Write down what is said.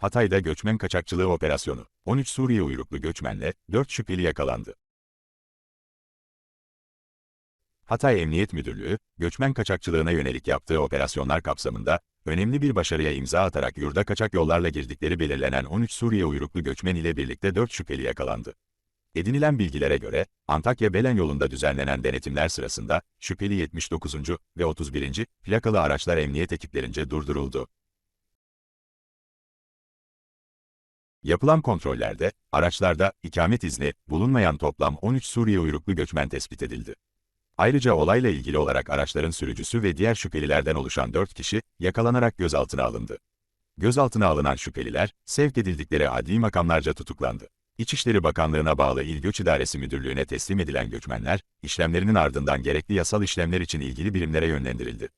Hatay'da göçmen kaçakçılığı operasyonu. 13 Suriye uyruklu göçmenle 4 şüpheli yakalandı. Hatay Emniyet Müdürlüğü, göçmen kaçakçılığına yönelik yaptığı operasyonlar kapsamında, önemli bir başarıya imza atarak yurda kaçak yollarla girdikleri belirlenen 13 Suriye uyruklu göçmen ile birlikte 4 şüpheli yakalandı. Edinilen bilgilere göre, Antakya-Belen yolunda düzenlenen denetimler sırasında, şüpheli 79. ve 31. plakalı araçlar emniyet ekiplerince durduruldu. Yapılan kontrollerde, araçlarda ikamet izni bulunmayan toplam 13 Suriye uyruklu göçmen tespit edildi. Ayrıca olayla ilgili olarak araçların sürücüsü ve diğer şüphelilerden oluşan 4 kişi yakalanarak gözaltına alındı. Gözaltına alınan şüpheliler, sevk edildikleri adli makamlarca tutuklandı. İçişleri Bakanlığı'na bağlı İl Göç İdaresi Müdürlüğü'ne teslim edilen göçmenler, işlemlerinin ardından gerekli yasal işlemler için ilgili birimlere yönlendirildi.